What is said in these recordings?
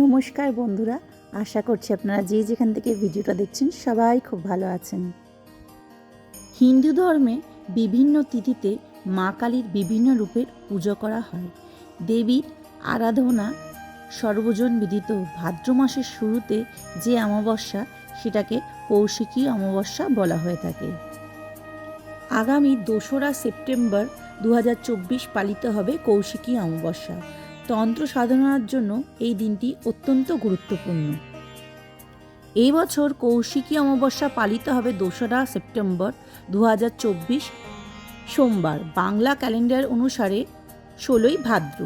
নমস্কার বন্ধুরা, আশা করছি আপনারা যে যেখান থেকে ভিডিওটা দেখছেন সবাই খুব ভালো আছেন। হিন্দু ধর্মে বিভিন্ন তিথিতে মা কালীর বিভিন্ন রূপের পুজো করা হয়। দেবীর আরাধনা সর্বজন বিদিত ভাদ্র মাসের শুরুতে যে অমাবস্যা, সেটাকে কৌশিকী অমাবস্যা বলা হয়ে থাকে। আগামী দোসরা সেপ্টেম্বর দু হাজার চব্বিশ পালিত হবে কৌশিকী অমাবস্যা। তন্ত্র সাধনার জন্য এই দিনটি অত্যন্ত গুরুত্বপূর্ণ। এই বছর কৌশিকী অমাবস্যা পালিত হবে দোসরা সেপ্টেম্বর দু হাজার চব্বিশ সোমবার। বাংলা ক্যালেন্ডার অনুসারে ষোলোই ভাদ্র।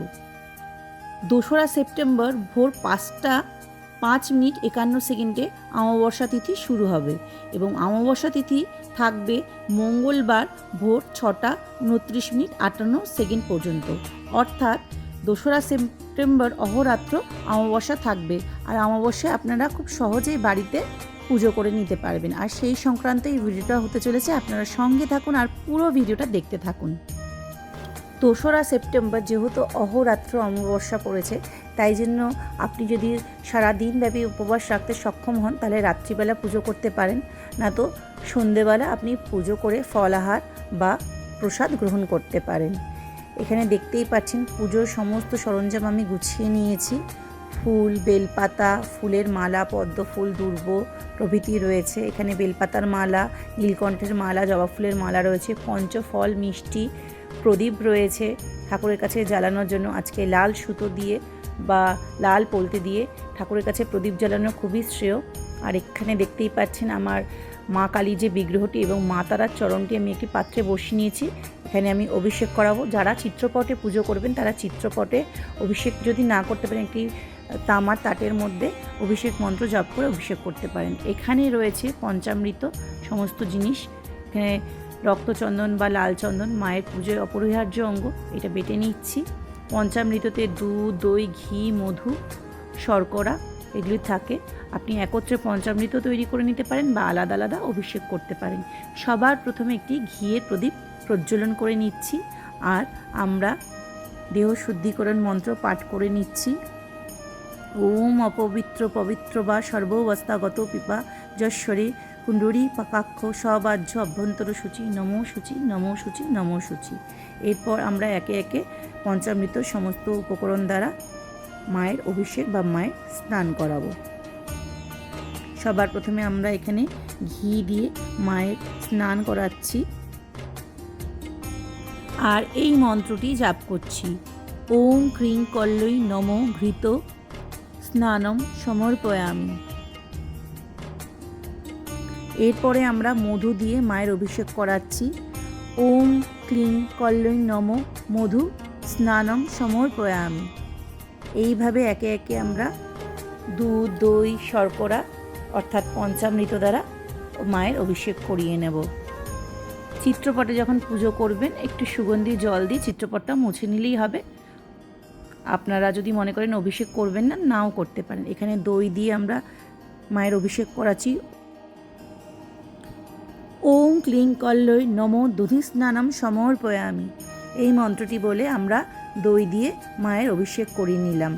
দোসরা সেপ্টেম্বর ভোর পাঁচটা পাঁচ মিনিট একান্ন সেকেন্ডে অমাবস্যা তিথি শুরু হবে এবং অমাবস্যা তিথি থাকবে মঙ্গলবার ভোর ছটা উনত্রিশ মিনিট আটান্ন সেকেন্ড পর্যন্ত। অর্থাৎ দোসরা সেপ্টেম্বর অহরাত্র অমাবস্যা থাকবে। আর অমাবস্যায় আপনারা খুব সহজেই বাড়িতে পুজো করে নিতে পারবেন। আর সেই সংক্রান্ত এই ভিডিওটা হতে চলেছে। আপনারা সঙ্গে থাকুন আর পুরো ভিডিওটা দেখতে থাকুন। দোসরা সেপ্টেম্বর যেহেতু অহরাত্র অমাবস্যা পড়েছে, তাই জন্য আপনি যদি সারা দিনব্যাপী উপবাস রাখতে সক্ষম হন, তাহলে রাত্রিবেলা পুজো করতে পারেন। না তো সন্ধেবেলা আপনি পুজো করে ফলাহার বা প্রসাদ গ্রহণ করতে পারেন। এখানে দেখতেই পাচ্ছেন পুজোর সমস্ত সরঞ্জাম আমি গুছিয়ে নিয়েছি। ফুল, বেলপাতা, ফুলের মালা, পদ্ম ফুল দুর্ব প্রভৃতি রয়েছে। এখানে বেলপাতার মালা, নীলকণ্ঠের মালা, জবা ফুলের মালা রয়েছে, পঞ্চফল, মিষ্টি, প্রদীপ রয়েছে। ঠাকুরের কাছে জ্বালানোর জন্য আজকে লাল সুতো দিয়ে বা লাল পলতে দিয়ে ঠাকুরের কাছে প্রদীপ জ্বালানো খুবই শ্রেয়। আর এখানে দেখতেই পাচ্ছেন আমার মা কালী যে বিগ্রহটি এবং মা তারার চরণটি আমি একটি পাত্রে বসিয়ে নিয়েছি। এখানে আমি অভিষেক করাবো। যারা চিত্রপটে পুজো করবেন, তারা চিত্রপটে অভিষেক যদি না করতে পারেন, একটি তামার তাটের মধ্যে অভিষেক মন্ত্র জপ করে অভিষেক করতে পারেন। এখানে রয়েছে পঞ্চামৃত, সমস্ত জিনিস। এখানে রক্তচন্দন বা লাল চন্দন, মায়ের পুজোর অপরিহার্য অঙ্গ, এটা বেটে নিচ্ছি। পঞ্চামৃততে দুধ, দই, ঘি, মধু, শর্করা এগুলি থাকে। আপনি একত্রে পঞ্চামৃত তৈরি করে নিতে পারেন বা আলাদা আলাদা অভিষেক করতে পারেন। সবার প্রথমে একটি ঘিয়ের প্রদীপ প্রজ্বলন করে নিচ্ছি আর আমরা দেহ শুদ্ধিকরণ মন্ত্র পাঠ করে নিচ্ছি। ওম অপবিত্র পবিত্র বা সর্ববস্থাগত পিপা যশ্বরে কুণ্ডরী পাকাক্ষ সবাহ্য অভ্যন্তর সূচি নমো সূচি নমো সূচি নমো সূচি। এরপর আমরা একে একে পঞ্চামৃত সমস্ত উপকরণ দ্বারা মায়ের অভিষেক বা মায়ের স্নান করাবো। সবার প্রথমে আমরা এখানে ঘি দিয়ে মায়ের স্নান করাচ্ছি। আর এই মন্ত্রটি জাপ করছি। ওম ক্রিং কল্লই নম ঘৃত স্নানম সমর্পয়ামি। এরপরে আমরা মধু দিয়ে মায়ের অভিষেক করাচ্ছি। ওম ক্লিং কল্লই নম মধু স্নানম সমর্পয়ামি। এইভাবে একে একে আমরা দুধ, দই, শর্করা, অর্থাৎ পঞ্চামৃত দ্বারা মায়ের অভিষেক করিয়ে নেব। চিত্রপটে যখন পুজো করবেন, একটু সুগন্ধি জল দিয়ে চিত্রপটটা মুছে নিলেই হবে। আপনারা যদি মনে করেন অভিষেক করবেন না, নাও করতে পারেন। এখানে দই দিয়ে আমরা মায়ের অভিষেক করাচ্ছি। ওম ক্লিং কল্লই নম দধি স্নানম সমর্পয়ামি। এই মন্ত্রটি বলে আমরা দই দিয়ে মায়ের অভিষেক করিয়ে নিলাম।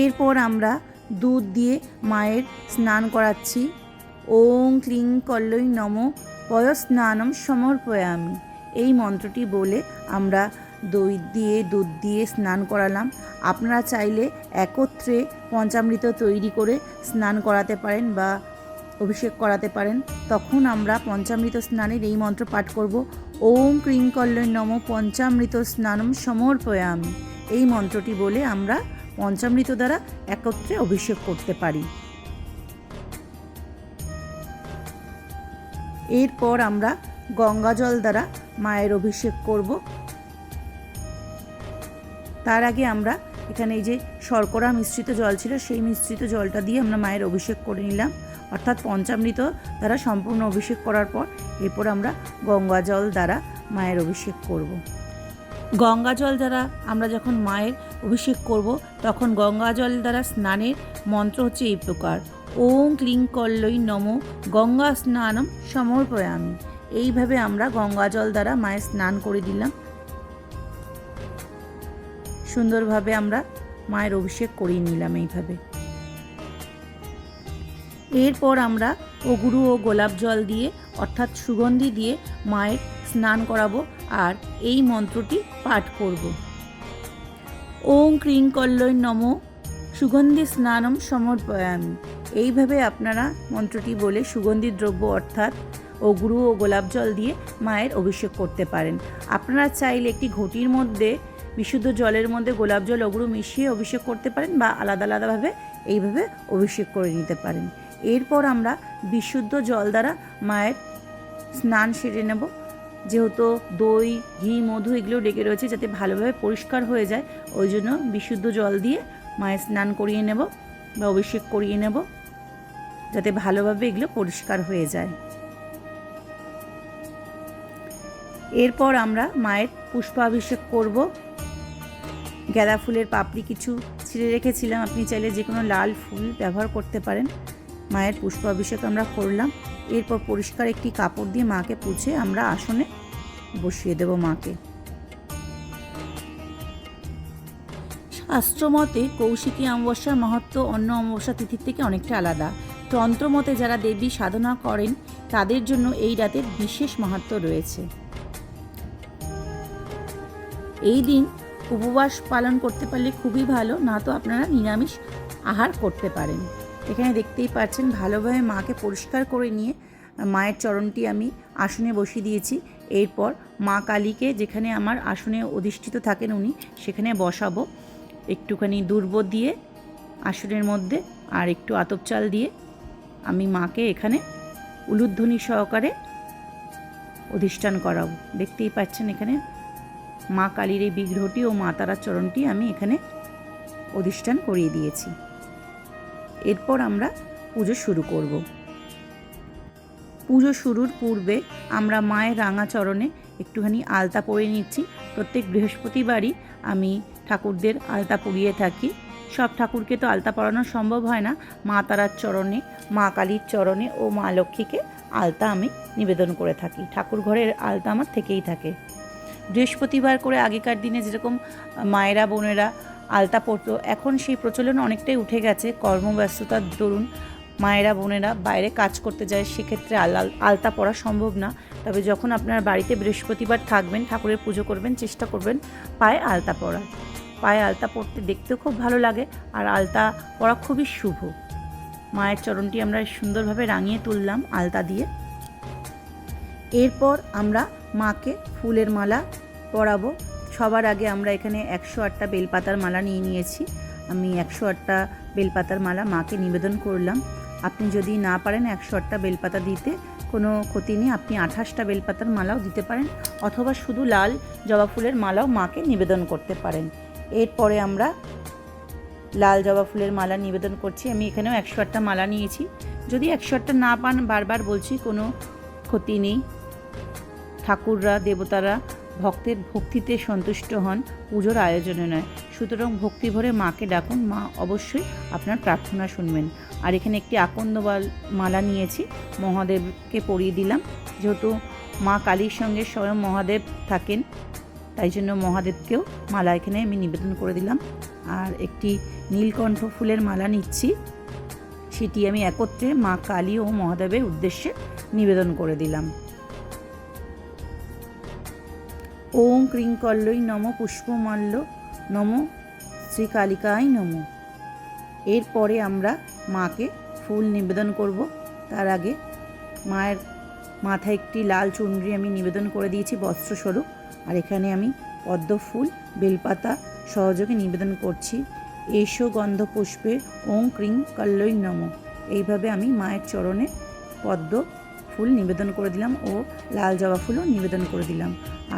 এরপর আমরা দুধ দিয়ে মায়ের স্নান করাচ্ছি। ওং ক্লিং কল্লই নম পয়স্নানম সমর্পয়ামি। এই মন্ত্রটি বলে আমরা দই দিয়ে, দুধ দিয়ে স্নান করালাম। আপনারা চাইলে একত্রে পঞ্চামৃত তৈরি করে স্নান করাতে পারেন বা অভিষেক করাতে পারেন। তখন আমরা পঞ্চামৃত স্নানের এই মন্ত্র পাঠ করব, ওম ক্রিং কল্লই নম পঞ্চামৃত স্নানম সমর্পয়ামি। এই মন্ত্রটি বলে আমরা পঞ্চামৃত দ্বারা একত্রে অভিষেক করতে পারি। এরপর আমরা গঙ্গা জল দ্বারা মায়ের অভিষেক করব। তার আগে আমরা এখানে এই যে শর্করা মিশ্রিত জল ছিল, সেই মিশ্রিত জলটা দিয়ে আমরা মায়ের অভিষেক করে নিলাম। অর্থাৎ পঞ্চামৃত দ্বারা সম্পূর্ণ অভিষেক করার পর এরপর আমরা গঙ্গা জল দ্বারা মায়ের অভিষেক করব। গঙ্গা জল দ্বারা আমরা যখন মায়ের অভিষেক করব, তখন গঙ্গা জল দ্বারা স্নানের মন্ত্র হচ্ছে এই প্রকার, ওং ক্লিং কল্লই নম গঙ্গা স্নানম সমর্পয়ামি। এইভাবে আমরা গঙ্গা জল দ্বারা মায়ের স্নান করে দিলাম। সুন্দরভাবে আমরা মায়ের অভিষেক করিয়ে নিলাম এইভাবে। এরপর আমরা অগুরু ও গোলাপ জল দিয়ে, অর্থাৎ সুগন্ধি দিয়ে মায়ের স্নান করাবো আর এই মন্ত্রটি পাঠ করব। ওং ক্রিং কল্লয় নম, সুগন্ধি স্নানম সমর্পয়ামি। এইভাবে আপনারা মন্ত্রটি বলে সুগন্ধি দ্রব্য অর্থাৎ অগুরু ও গোলাপ জল দিয়ে মায়ের অভিষেক করতে পারেন। আপনারা চাইলে একটি ঘটির মধ্যে, বিশুদ্ধ জলের মধ্যে গোলাপ জল, অগুরু মিশিয়ে অভিষেক করতে পারেন বা আলাদা আলাদাভাবে এইভাবে অভিষেক করে নিতে পারেন। এরপর আমরা বিশুদ্ধ জল দ্বারা মায়ের স্নান সেরে নেব। যেহেতু দই, ঘি, মধু এগুলো ডেকে রয়েছে যাতে ভালোভাবে পরিষ্কার হয়ে যায়, ওই জন্য বিশুদ্ধ জল দিয়ে মায়ের স্নান করিয়ে নেব বা অভিষেক করিয়ে নেব। যাতে ভালোভাবে এগুলো পরিষ্কার হয়ে যায়। এরপর আমরা মায়ের পুষ্পাভিষেক করব। গাঁদা ফুলের পাপড়ি কিছু ছিঁড়ে রেখেছিলাম। আপনি চাইলে যে কোনো লাল ফুল ব্যবহার করতে পারেন। মায়ের পুষ্পাভিষেক আমরা করলাম। এরপর পরিষ্কার একটি কাপড় দিয়ে মাকে পুছে আমরা আসনে বসিয়ে দেব মাকে। শাস্ত্রমতে কৌশিকী অমাবস্যার মহত্ব অন্য অমাবস্যা তিথির থেকে অনেকটা আলাদা। তন্ত্রমতে যারা দেবী সাধনা করেন, তাদের জন্য এই রাতের বিশেষ মাহাত্ম রয়েছে। এই দিন উপবাস পালন করতে পারলে খুবই ভালো, না তো আপনারা নিরামিষ আহার করতে পারেন। এখানে দেখতেই পাচ্ছেন, ভালোভাবে মাকে পরিষ্কার করে নিয়ে মায়ের চরণটি আমি আসনে বসিয়ে দিয়েছি। এরপর মা কালীকে যেখানে আমার আসনে অধিষ্ঠিত থাকেন উনি, সেখানে বসাবো। একটুখানি দুর্ব দিয়ে, আসনের মধ্যে, আর একটু আতপ চাল দিয়ে আমি মাকে এখানে উলুধ্বনি সহকারে অধিষ্ঠান করাবো। দেখতেই পাচ্ছেন এখানে মা কালীর এই বিগ্রহটি ও মা তারার চরণটি আমি এখানে অধিষ্ঠান করিয়ে দিয়েছি। এরপর আমরা পুজো শুরু করব। পুজো শুরুর পূর্বে আমরা মায়ের রাঙা চরণে একটুখানি আলতা পরে নিচ্ছি। প্রত্যেক বৃহস্পতিবারই আমি ঠাকুরদের আলতা পরিয়ে থাকি। সব ঠাকুরকে তো আলতা পরানো সম্ভব হয় না। মা তারার চরণে, মা কালীর চরণে ও মা লক্ষ্মীকে আলতা আমি নিবেদন করে থাকি। ঠাকুর ঘরের আলতা আমার থেকেই থাকে। বৃহস্পতিবার করে আগেকার দিনে যেরকম মায়েরা, বোনেরা আলতা পরতো, এখন সেই প্রচলন অনেকটাই উঠে গেছে। কর্মব্যস্ততার দরুন মায়েরা, বোনেরা বাইরে কাজ করতে যায়, সেক্ষেত্রে আল আলতা পরা সম্ভব না। তবে যখন আপনার বাড়িতে বৃহস্পতিবার থাকবেন, ঠাকুরের পুজো করবেন, চেষ্টা করবেন পায়ে আলতা পরা পায়ে আলতা পরতে দেখতেও খুব ভালো লাগে, আর আলতা পরা খুবই শুভ। মায়ের চরণটি আমরা সুন্দরভাবে রাঙিয়ে তুললাম আলতা দিয়ে। এরপর আমরা মাকে ফুলের মালা পরাবো। সবার আগে আমরা এখানে একশো আটটা বেলপাতার মালা নিয়ে নিয়েছি। আমি একশো আটটা বেলপাতার মালা মাকে নিবেদন করলাম। আপনি যদি না পারেন একশো আটটা বেলপাতা দিতে, কোনো ক্ষতি নেই। আপনি আঠাশটা বেলপাতার মালাও দিতে পারেন, অথবা শুধু লাল জবা ফুলের মালাও মাকে নিবেদন করতে পারেন। এরপরে আমরা লাল জবা ফুলের মালা নিবেদন করছি। আমি এখানেও একশো আটটা মালা নিয়েছি। যদি একশো আটটা না পান, বারবার বলছি, কোনো ক্ষতি নেই। ঠাকুররা, দেবতারা ভক্তের ভক্তিতে সন্তুষ্ট হন, পুজোর আয়োজনে নয়। সুতরাং ভক্তি ভরে মাকে ডাকুন। মা অবশ্যই আপনার প্রার্থনা শুনবেন। আর এখানে একটি আকন্দ মালা নিয়েছি, মহাদেবকে পরিয়ে দিলাম। যেহেতু মা কালীর সঙ্গে স্বয়ং মহাদেব থাকেন তাই জন্য মহাদেবকেও মালা এখানে আমি নিবেদন করে দিলাম। আর একটি নীলকণ্ঠ ফুলের মালা নিচ্ছি। সেটি আমি একত্রে মা কালী ও মহাদেবের উদ্দেশ্যে নিবেদন করে দিলাম। ওং ক্রিং কল্লই নম পুষ্পমাল্য নম শ্রীকালিকায় নম। এরপরে আমরা মাকে ফুল নিবেদন করব। তার আগে মায়ের মাথায় একটি লাল চুনরি আমি নিবেদন করে দিয়েছি, বস্ত্রস্বরূপ। আর এখানে আমি পদ্ম ফুল, বেলপাতা সহযোগে নিবেদন করছি। এসো গন্ধ পুষ্পে ওং ক্রিং কল্লই নম। এইভাবে আমি মায়ের চরণে পদ্ম ফুল নিবেদন করে দিলাম ও লাল জবা ফুলও নিবেদন করে দিলাম।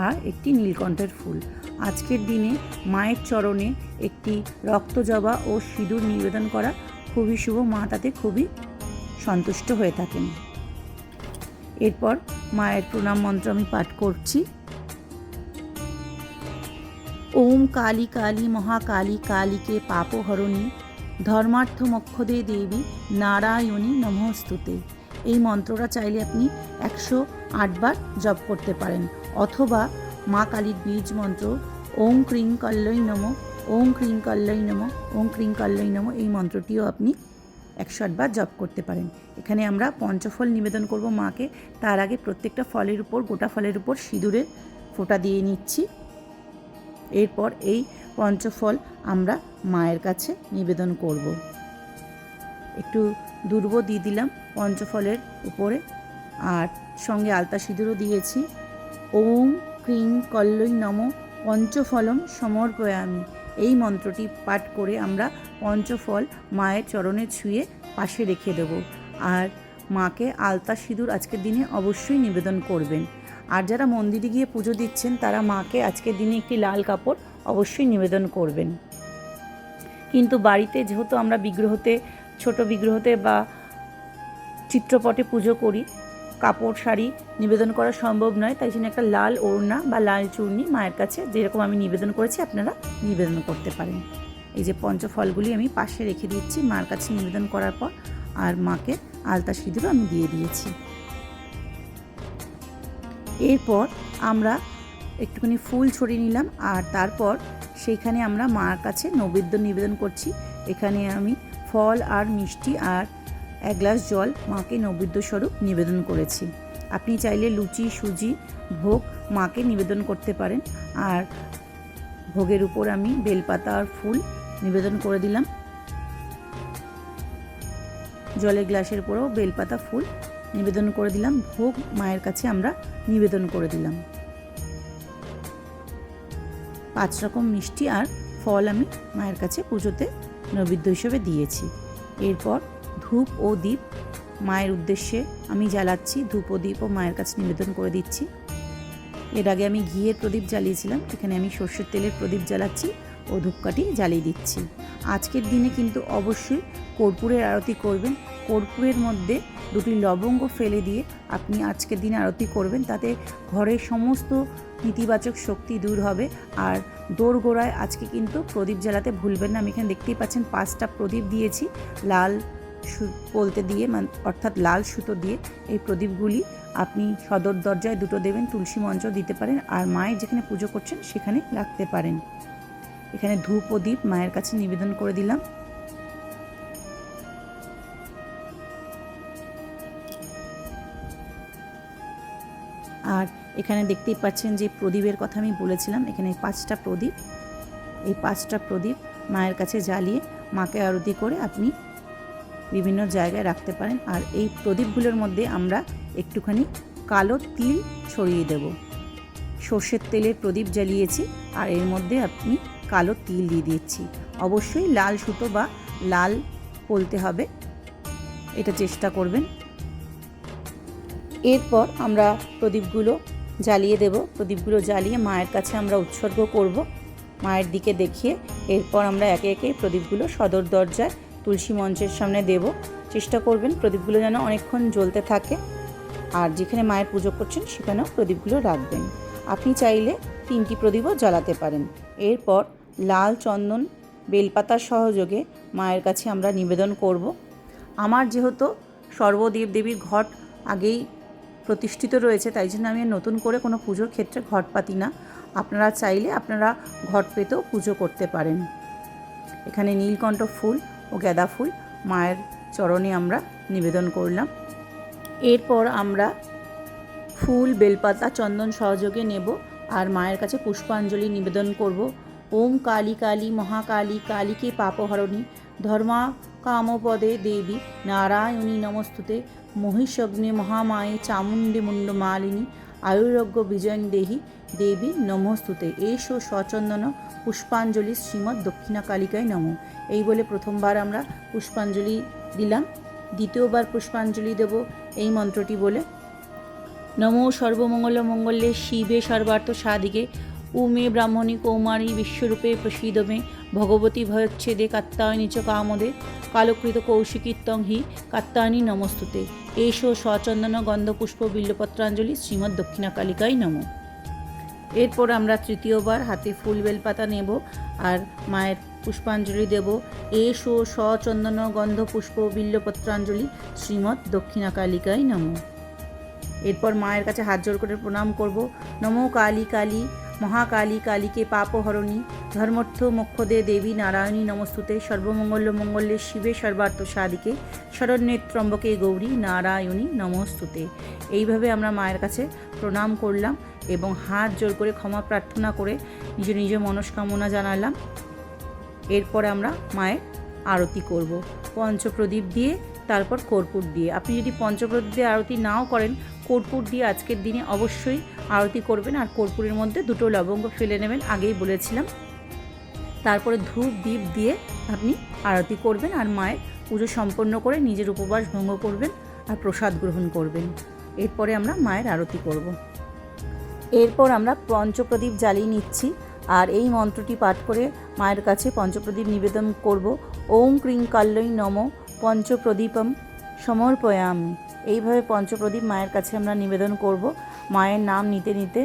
আর একটি নীলকণ্ঠের ফুল। আজকের দিনে মায়ের চরণে একটি রক্ত জবা ও সিঁদুর নিবেদন করা খুবই শুভ। মা তাতে খুবই সন্তুষ্ট হয়ে থাকেন। এরপর মায়ের প্রণাম মন্ত্র আমি পাঠ করছি। ওম কালী কালী মহাকালী কালীকে পাপহরণী ধর্মার্থ মক্ষদে দেবী নারায়ণী নমস্তুতে। এই মন্ত্রটা চাইলে আপনি একশো আটবার জপ করতে পারেন, অথবা মা কালীর বীজ মন্ত্র, ওম ক্রিং কল্লই নম, ওম ক্রিং কল্লই নম, ওম ক্রিং কল্লই নম, এই মন্ত্রটিও আপনি একশো আটবার জপ করতে পারেন। এখানে আমরা পঞ্চফল নিবেদন করব মাকে। তার আগে প্রত্যেকটা ফলের উপর, গোটা ফলের উপর সিঁদুরের ফোঁটা দিয়ে নিচ্ছি। এরপর এই পঞ্চফল আমরা মায়ের কাছে নিবেদন করব। একটু দুর্ব দিয়ে দিলাম পঞ্চফলের উপরে। আর সঙ্গে আলতা সিঁদুরও দিয়েছি। ওম ক্রিং কল্লই নম পঞ্চফলম সমর্পয়ামি। এই মন্ত্রটি পাঠ করে আমরা পঞ্চফল মায়ের চরণে ছুঁয়ে পাশে রেখে দেব। আর মাকে আলতা সিঁদুর আজকের দিনে অবশ্যই নিবেদন করবেন। আর যারা মন্দিরে গিয়ে পুজো দিচ্ছেন, তারা মাকে আজকের দিনে একটি লাল কাপড় অবশ্যই নিবেদন করবেন। কিন্তু বাড়িতে যেহেতু আমরা বিগ্রহতে, ছোট বিগ্রহতে বা চিত্রপটে পুজো করি কাপড় শাড়ি নিবেদন করা সম্ভব নয়। তাই জন্য একটা লাল ওড়না বা লাল চূর্ণি মায়ের কাছে, যেরকম আমি নিবেদন করেছি, আপনারা নিবেদন করতে পারেন। এই যে পঞ্চফলগুলি আমি পাশে রেখে দিচ্ছি মার কাছে নিবেদন করার পর, আর মাকে আলতা সিঁদুরও আমি দিয়ে দিয়েছি। এরপর আমরা একটুখানি ফুল ছড়িয়ে নিলাম, আর তারপর সেইখানে আমরা মার কাছে নৈবেদ্য নিবেদন করছি। এখানে আমি ফল আর মিষ্টি আর এক গ্লাস জল মাকে নৈবেদ্য স্বরূপ নিবেদন করেছি। আপনি চাইলে লুচি, সুজি, ভোগ মাকে নিবেদন করতে পারেন। আর ভোগের উপর আমি বেলপাতা আর ফুল নিবেদন করে দিলাম। জলের গ্লাসের উপরেও বেলপাতা, ফুল নিবেদন করে দিলাম। ভোগ মায়ের কাছে আমরা নিবেদন করে দিলাম। পাঁচ রকম মিষ্টি আর ফল আমি মায়ের কাছে পুজোতে নৈবেদ্য হিসেবে দিয়েছি। এরপর ধূপ ও দীপ। মায়ের উদ্দেশ্যে আমি জ্বালাচ্ছি ধূপ ও দীপ ও মায়ের কাছে নিবেদন করে দিচ্ছি। এর আগে আমি ঘিয়ের প্রদীপ জ্বালিয়েছিলাম, এখানে আমি সর্ষের তেলের প্রদীপ জ্বালাচ্ছি ও ধূপকাঠি জ্বালিয়ে দিচ্ছি। আজকের দিনে কিন্তু অবশ্যই কর্পূরের আরতি করবেন। কর্পূরের মধ্যে দুটি লবঙ্গ ফেলে দিয়ে আপনি আজকের দিনে আরতি করবেন, তাতে ঘরের সমস্ত নেতিবাচক শক্তি দূর হবে। আর দোরগোড়ায় আজকে কিন্তু প্রদীপ জ্বালাতে ভুলবেন না। আমি এখানে দেখতেই পাচ্ছেন পাঁচটা প্রদীপ দিয়েছি, লাল বলতে দিয়ে মান- অর্থাৎ লাল সুতো দিয়ে এই প্রদীপগুলি আপনি সদর দরজায় দুটো দেবেন, তুলসী মঞ্চ দিতে পারেন আর মায়ের যেখানে পুজো করছেন সেখানে রাখতে পারেন। এখানে ধূপ ও দীপ মায়ের কাছে নিবেদন করে দিলাম। আর এখানে দেখতেই পাচ্ছেন যে প্রদীপের কথা আমি বলেছিলাম, এখানে পাঁচটা প্রদীপ। এই পাঁচটা প্রদীপ মায়ের কাছে জ্বালিয়ে মাকে আরতি করে আপনি বিভিন্ন জায়গায় রাখতে পারেন। আর এই প্রদীপগুলোর মধ্যে আমরা একটুখানি কালো তিল ছড়িয়ে দেব। সর্ষের তেলের প্রদীপ জ্বালিয়েছি আর এর মধ্যে আপনি কালো তিল দিয়ে দিচ্ছি। অবশ্যই লাল সুতো বা লাল বলতে হবে। এটা চেষ্টা করবেন। এরপর আমরা প্রদীপগুলো জ্বালিয়ে দেব। প্রদীপগুলো জ্বালিয়ে মায়ের কাছে আমরা উৎসর্গ করব। মায়ের দিকে দেখিয়ে এরপর আমরা একে একে প্রদীপগুলো সদর দরজায় তুলসী মঞ্চের সামনে দেব। চেষ্টা করবেন প্রদীপগুলো যেন অনেকক্ষণ জ্বলতে থাকে। আর যেখানে মায়ের পুজো করছেন সেখানেও প্রদীপগুলো রাখবেন। আপনি চাইলে তিনটি প্রদীপও জ্বালাতে পারেন। এরপর লাল চন্দন, বেলপাতার সহযোগে মায়ের কাছে আমরা নিবেদন করব। আমার যেহেতু সর্বদেব দেবীর ঘট আগেই প্রতিষ্ঠিত রয়েছে, তাই জন্য আমি নতুন করে কোনো পুজোর ক্ষেত্রে ঘট পাতি না। আপনারা চাইলে আপনারা ঘট পেতেও পুজো করতে পারেন। এখানে নীলকণ্ঠ ফুল ও গাঁদা ফুল, মায়ের চরণে আমরা নিবেদন করলাম। এরপর আমরা ফুল, বেলপাতা, চন্দন সহযোগে নেব আর মায়ের কাছে পুষ্পাঞ্জলি নিবেদন করব। ওম কালী কালী, মহাকালী কালীকে পাপহরণী ধর্মা কামপদে দেবী, নারায়ণী নমস্তুতে, মহিষগ্নে মহামায়ে চামুণ্ডী মুণ্ড মালিনী আয়ুরোগ্য বিজয়ন দেহি দেবী নমস্তুতে। এসো সচন্দন পুষ্পাঞ্জলি শ্রীমৎ দক্ষিণা কালিকায় নম। এই বলে প্রথমবার আমরা পুষ্পাঞ্জলি দিলাম। দ্বিতীয়বার পুষ্পাঞ্জলি দেব। এই মন্ত্রটি বলে, নমো সর্বমঙ্গল মঙ্গলে শিবে সর্বার্থ সাদিকে উমে ব্রাহ্মণী কৌমারী বিশ্বরূপে প্রসিদমে, ভগবতী ভয়চ্ছেদে কাত্তায়নী চ কামদে, কালকৃত কৌশিকীত্তং হি কাত্তায়নী নমস্তুতে। এসো সচন্দন গন্ধপুষ্প বিল্লপত্রাঞ্জলি শ্রীমৎ দক্ষিণা কালিকায় নম। এরপর আমরা তৃতীয়বার হাতে ফুল বেলপাতা নেব আর মায়ের পুষ্পাঞ্জলি দেব। এসো সচন্দন গন্ধ পুষ্প বিল্লপত্রাঞ্জলি শ্রীমৎ দক্ষিণা কালিকায় নম। এরপর মায়ের কাছে হাত জোর করে প্রণাম করব। নমো কালী কালী মহাকালী কালীকে পাপহরণী, ধর্মর্থ মোক্ষদে দেবী নারায়ণী নমস্তুতে, সর্বমঙ্গল মঙ্গলে শিবে সর্বার্থ সাদিকে শরণ্যেত্রম্বকে গৌরী নারায়ণী নমস্তুতে। এইভাবে আমরা মায়ের কাছে প্রণাম করলাম এবং হাত জোর করে ক্ষমা প্রার্থনা করে নিজ নিজ মনস্কামনা জানালাম। এরপরে আমরা মায়ের আরতি করব। পঞ্চপ্রদীপ দিয়ে, তারপর কর্পূর দিয়ে। আপনি যদি পঞ্চপ্রদীপ দিয়ে আরতি নাও করেন, কর্পূর দিয়ে আজকের দিনে অবশ্যই আরতি করবেন আর কর্পূরের মধ্যে দুটো লবঙ্গ ফেলে নেবেন, আগেই বলেছিলাম। তারপরে ধূপ দ্বীপ দিয়ে আপনি আরতি করবেন আর মায়ের পুজো সম্পন্ন করে নিজের উপবাস ভঙ্গ করবেন আর প্রসাদ গ্রহণ করবেন। এরপরে আমরা মায়ের আরতি করব। এরপর আমরা পঞ্চপ্রদীপ জ্বালিয়ে নিচ্ছি আর এই মন্ত্রটি পাঠ করে মায়ের কাছে পঞ্চপ্রদীপ নিবেদন করব। ওম ক্রিং কাল্লই নম পঞ্চপ্রদীপম সমর্পয়াম। এইভাবে পঞ্চপ্রদীপ মায়ের কাছে আমরা নিবেদন করব। মায়ের নাম নিতে নিতে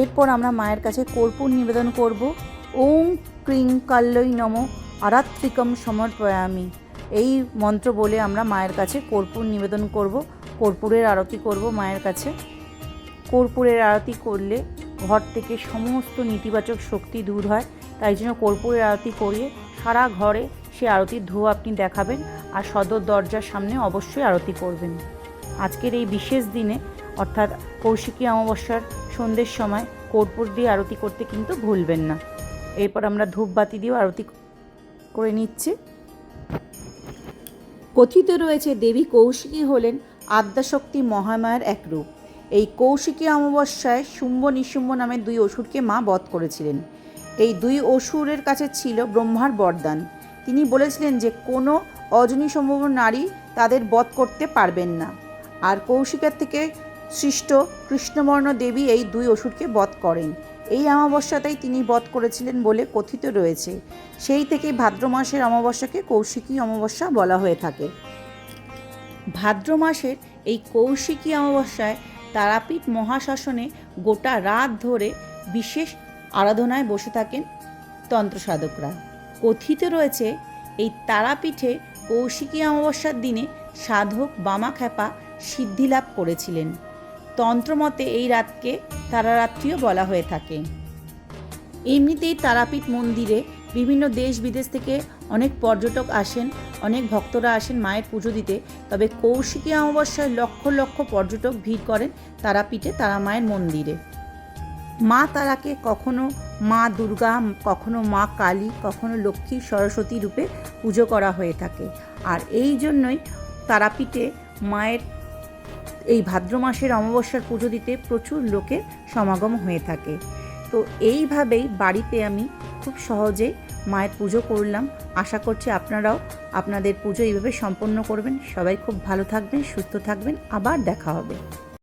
এরপর আমরা মায়ের কাছে কর্পূর নিবেদন করব। ওম ক্রিং কাল্লই নম আরাত্রিকম সমর্পয়ামি। এই মন্ত্র বলে আমরা মায়ের কাছে কর্পূর নিবেদন করব। কর্পূরের আরতি করব মায়ের কাছে। কর্পূরের আরতি করলে ঘর থেকে সমস্ত নেতিবাচক শক্তি দূর হয়। তাই জন্য কর্পূরের আরতি করিয়ে সারা ঘরে সে আরতির ধোঁয়া আপনি দেখাবেন আর সদর দরজার সামনে অবশ্যই আরতি করবেন। আজকের এই বিশেষ দিনে, অর্থাৎ কৌশিকী অমাবস্যার সন্ধ্যের সময় কর্পূর দিয়ে আরতি করতে কিন্তু ভুলবেন না। এরপর আমরা ধূপবাতি দিয়েও আরতি করে নিচ্ছি। কথিত রয়েছে দেবী কৌশিকী হলেন আদ্যাশক্তি মহামায়ার এক রূপ। এই কৌশিকী অমাবস্যায় শুম্ভ নিশুম্ভ নামের দুই অসুরকে মা বধ করেছিলেন। এই দুই অসুরের কাছে ছিল ব্রহ্মার বরদান। তিনি বলেছিলেন যে, কোনো অজনী সম্ভব নারী তাদের বধ করতে পারবেন না। আর কৌশিকার থেকে সৃষ্ট কৃষ্ণবর্ণ দেবী এই দুই অসুরকে বধ করেন। এই অমাবস্যাতেই তিনি বধ করেছিলেন বলে কথিত রয়েছে। সেই থেকে ভাদ্র মাসের অমাবস্যাকে কৌশিকী অমাবস্যা বলা হয়ে থাকে। ভাদ্র মাসের এই কৌশিকী অমাবস্যায় তারাপীঠ মহাশাসনে গোটা রাত ধরে বিশেষ আরাধনায় বসে থাকেন তন্ত্রসাধকরা। কথিত রয়েছে, এই তারাপীঠে কৌশিকী অমাবস্যার দিনে সাধক বামাখ্যাপা সিদ্ধিলাভ করেছিলেন। তন্ত্রমতে এই রাতকে তারারাত্রিও বলা হয়ে থাকে। এমনিতেই তারাপীঠ মন্দিরে বিভিন্ন দেশ বিদেশ থেকে অনেক পর্যটক আসেন, অনেক ভক্তরা আসেন মায়ের পুজো দিতে, তবে কৌশিকী অমাবস্যায় লক্ষ লক্ষ পর্যটক ভিড় করেন তারাপীঠে তারা মায়ের মন্দিরে। মা তারাকে কখনো মা দুর্গা, কখনো মা কালী, কখনো লক্ষ্মী সরস্বতী রূপে পুজো করা হয়ে থাকে। আর এই জন্যই তারাপীঠে মায়ের এই ভাদ্র মাসের অমাবস্যার পুজো দিতে প্রচুর লোকের সমাগম হয়ে থাকে। তো এইভাবেই বাড়িতে আমি খুব সহজেই মায়ের পুজো করলাম। আশা করছি আপনারাও আপনাদের পুজো এইভাবে সম্পন্ন করবেন। সবাই খুব ভালো থাকবেন, সুস্থ থাকবেন। আবার দেখা হবে।